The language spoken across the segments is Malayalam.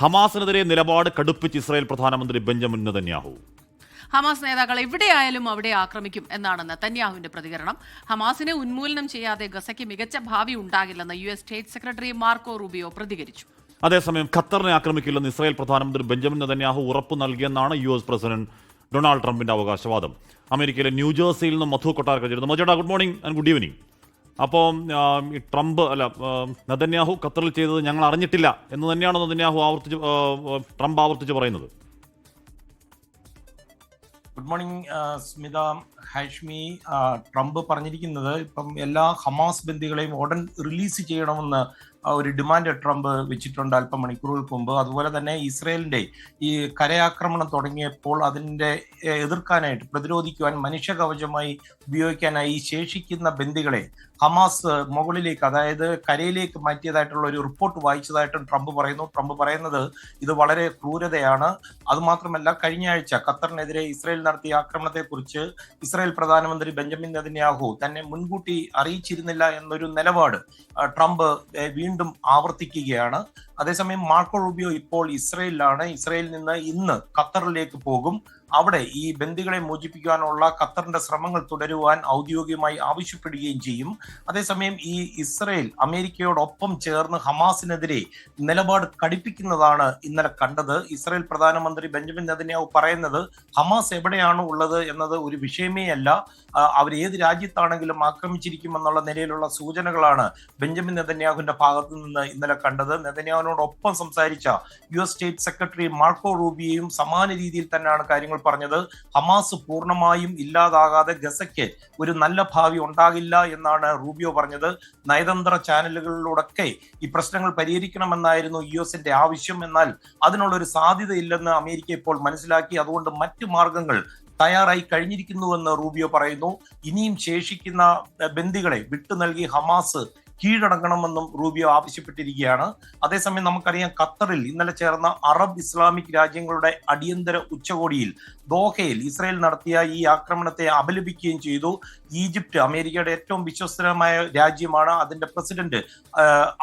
ഹമാസിനെതിരെ നിലപാട് കടുപ്പിച്ച് ഇസ്രായേൽ പ്രധാനമന്ത്രി ബെഞ്ചമിൻ നെതന്യാഹു. ഹമാസ് നേതാക്കൾ എവിടെയായാലും അവിടെ ആക്രമിക്കും എന്നാണ് നെതന്യാഹുവിന്റെ പ്രതികരണം. ഹമാസിനെ ഉന്മൂലനം ചെയ്യാതെ ഗസയ്ക്ക് മികച്ച ഭാവി ഉണ്ടാകില്ലെന്ന് U S state secretary Marco Rubio പ്രതികരിച്ചു. അതേസമയം ഖത്തറിനെ ആക്രമിക്കില്ലെന്ന് ഇസ്രായേൽ പ്രധാനമന്ത്രി ബെഞ്ചമിൻ നെതന്യാഹു ഉറപ്പു നൽകിയെന്നാണ് യു എസ് പ്രസിഡന്റ് ഡൊണാൾഡ് ട്രംപിന്റെ അവകാശവാദം. അമേരിക്കയിലെ ന്യൂജേഴ്സിയിൽ നിന്നും മധു കൊട്ടാർ ചേരുന്നു. മജോടാ good morning and good evening അപ്പോൾ ട്രംപ് അല്ല നദന്യാഹു ഖത്തറിൽ ചെയ്തത് ഞങ്ങൾ അറിഞ്ഞിട്ടില്ല എന്ന് തന്നെയാണ് നദന്യാഹു ആവർത്തിച്ച് ട്രംപ് ആവർത്തിച്ച് പറയുന്നത്. Good morning Smitha Hashmi Trump പറഞ്ഞിരിക്കുന്നത് ഇപ്പം എല്ലാ ഹമാസ് ബന്ദികളെയും ഉടൻ റിലീസ് ചെയ്യണമെന്ന് ഒരു ഡിമാൻഡ് ട്രംപ് വെച്ചിട്ടുണ്ട് അല്പം മണിക്കൂറുകൾക്ക് മുമ്പ്. അതുപോലെ തന്നെ ഇസ്രയേലിന്റെ ഈ കരയാക്രമണം തുടങ്ങിയപ്പോൾ അതിന്റെ എ, എതിർക്കാനായിട്ട് പ്രതിരോധിക്കുവാൻ മനുഷ്യകവചമായി ഉപയോഗിക്കാനായി ശേഷിക്കുന്ന ബന്ദികളെ ഹമാസ് മുകളിലേക്ക് അതായത് കരയിലേക്ക് മാറ്റിയതായിട്ടുള്ള ഒരു റിപ്പോർട്ട് വായിച്ചതായിട്ടും ട്രംപ് പറയുന്നു. ട്രംപ് പറയുന്നത് ഇത് വളരെ ക്രൂരതയാണ്. അതുമാത്രമല്ല കഴിഞ്ഞ ആഴ്ച ഖത്തറിനെതിരെ ഇസ്രയേൽ നടത്തിയ ആക്രമണത്തെക്കുറിച്ച് ഇസ്രയേൽ പ്രധാനമന്ത്രി ബെഞ്ചമിൻ നെതന്യാഹു തന്നെ മുൻകൂട്ടി അറിയിച്ചിരുന്നില്ല എന്നൊരു നിലപാട് ട്രംപ് ഏ, വീണ്ടും ആവർത്തിക്കുകയാണ്. അതേസമയം മാർക്കോ റൂബിയോ ഇപ്പോൾ ഇസ്രയേലിലാണ്. ഇസ്രയേലിൽ നിന്ന് ഇന്ന് ഖത്തറിലേക്ക് പോകും. അവിടെ ഈ ബന്ദികളെ മോചിപ്പിക്കാനുള്ള ഖത്തറിന്റെ ശ്രമങ്ങൾ തുടരുവാൻ ഔദ്യോഗികമായി ആവശ്യപ്പെടുകയും ചെയ്യും. അതേസമയം ഈ ഇസ്രയേൽ അമേരിക്കയോടൊപ്പം ചേർന്ന് ഹമാസിനെതിരെ നിലപാട് കടുപ്പിക്കുന്നതാണ് ഇന്നലെ കണ്ടത്. ഇസ്രയേൽ പ്രധാനമന്ത്രി ബെഞ്ചമിൻ നെതന്യാഹു പറയുന്നത് ഹമാസ് എവിടെയാണ് ഉള്ളത് എന്നത് ഒരു വിഷയമേ അല്ല. അവർ ഏത് രാജ്യത്താണെങ്കിലും ആക്രമിച്ചിരിക്കുമെന്നുള്ള നിലയിലുള്ള സൂചനകളാണ് ബെഞ്ചമിൻ നെതന്യാഹുവിന്റെ ഭാഗത്തു നിന്ന് ഇന്നലെ കണ്ടത്. നെതന്യാഹുവിനോടൊപ്പം സംസാരിച്ച U S state secretary Marco റൂബിയെയും സമാന രീതിയിൽ തന്നെയാണ് കാര്യങ്ങൾ പറഞ്ഞത് ഹമാസ് പൂർണമായും ഇല്ലാതാകാതെ ഗസയ്ക്ക് ഒരു നല്ല ഭാവി ഉണ്ടാകില്ല എന്നാണ് റൂബിയോ പറഞ്ഞത്. നയതന്ത്ര ചാനലുകളിലൂടെ ഈ പ്രശ്നങ്ങൾ പരിഹരിക്കണമെന്നായിരുന്നു യു എസിന്റെ ആവശ്യം. എന്നാൽ അതിനുള്ളൊരു സാധ്യതയില്ലെന്ന് അമേരിക്ക ഇപ്പോൾ മനസ്സിലാക്കി. അതുകൊണ്ട് മറ്റു മാർഗങ്ങൾ തയ്യാറായി കഴിഞ്ഞിരിക്കുന്നുവെന്ന് റൂബിയോ പറയുന്നു. ഇനിയും ശേഷിക്കുന്ന ബന്ദികളെ വിട്ടു നൽകി ഹമാസ് കീഴടങ്ങണമെന്നും റൂബിയോ ആവശ്യപ്പെട്ടിരിക്കുകയാണ്. അതേസമയം നമുക്കറിയാം ഖത്തറിൽ ഇന്നലെ ചേർന്ന അറബ് ഇസ്ലാമിക് രാജ്യങ്ങളുടെ അടിയന്തര ഉച്ചകോടിയിൽ ദോഹയിൽ ഇസ്രായേൽ നടത്തിയ ഈ ആക്രമണത്തെ അപലപിക്കുകയും ചെയ്തു. ഈജിപ്ത് അമേരിക്കയുടെ ഏറ്റവും വിശ്വസ്തരമായ രാജ്യമാണ് അതിന്റെ പ്രസിഡന്റ്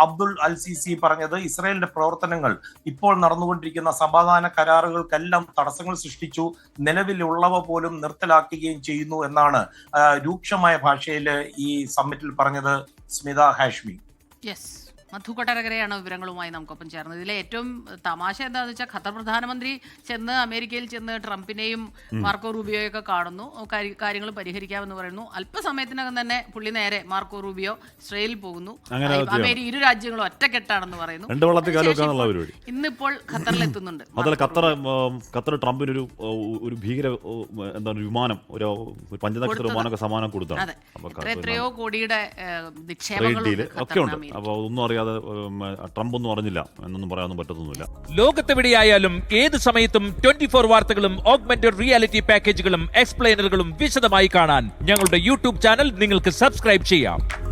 അബ്ദുൾ അൽ സിസി പറഞ്ഞത്. ഇസ്രായേലിന്റെ പ്രവർത്തനങ്ങൾ ഇപ്പോൾ നടന്നുകൊണ്ടിരിക്കുന്ന സമാധാന കരാറുകൾക്കെല്ലാം തടസ്സങ്ങൾ സൃഷ്ടിച്ചു. നിലവിലുള്ളവ പോലും നിർത്തലാക്കുകയും ചെയ്യുന്നു എന്നാണ് രൂക്ഷമായ ഭാഷയിൽ ഈ സമ്മിറ്റിൽ പറഞ്ഞത് സ്മിത ഹാഷ്മി യെസ് മധു കൊട്ടരകരയാണ് വിവരങ്ങളുമായി നമുക്കൊപ്പം ചേർന്നത്. ഇതിലെ ഏറ്റവും തമാശ എന്താണെന്ന് വെച്ചാൽ ഖത്തർ പ്രധാനമന്ത്രി ചെന്ന് അമേരിക്കയിൽ ചെന്ന് ട്രംപിനെയും മാർക്കോ റൂബിയോയൊക്കെ കാണുന്നു. കാര്യ- കാര്യങ്ങൾ പരിഹരിക്കാമെന്ന് പറയുന്നു. അല്പസമയത്തിനകം തന്നെ പുള്ളി നേരെ മാർക്കോ റൂബിയോ ഇസ്രയേലിൽ പോകുന്നു. അമേരിക്ക ഇരു രാജ്യങ്ങളും ഒറ്റക്കെട്ടാണെന്ന് പറയുന്നു. ഇന്നിപ്പോൾ അതല്ല മാർക്കോ ഖത്തർ. ഖത്തർ ട്രംപിന് ഒരു ഒരു ഭീകര എന്താണ് വിമാനം ഒരു പഞ്ചനക്ഷത്ര. വിമാനമൊക്കെ സമ്മാനം കൊടുത്താണ്. എത്ര എത്രയോ കോടിയുടെ നിക്ഷേപങ്ങൾ ഒക്കെ ഉണ്ട്. അപ്പോൾ ഒന്നും അറിയാതെ ഉം, ട്രംപ് ഒന്നും അറിഞ്ഞില്ല. എന്നൊന്നും പറയാനൊന്നും പറ്റത്തൊന്നുമില്ല. ലോകത്തെവിടെയായാലും ഏത് സമയത്തും ട്വന്റി ഫോർ വാർത്തകളും ഓഗ്മെന്റഡ് റിയാലിറ്റി പാക്കേജുകളും എക്സ്പ്ലെയിനറുകളും വിശദമായി കാണാൻ ഞങ്ങളുടെ യൂട്യൂബ് ചാനൽ നിങ്ങൾക്ക് സബ്സ്ക്രൈബ് ചെയ്യാം.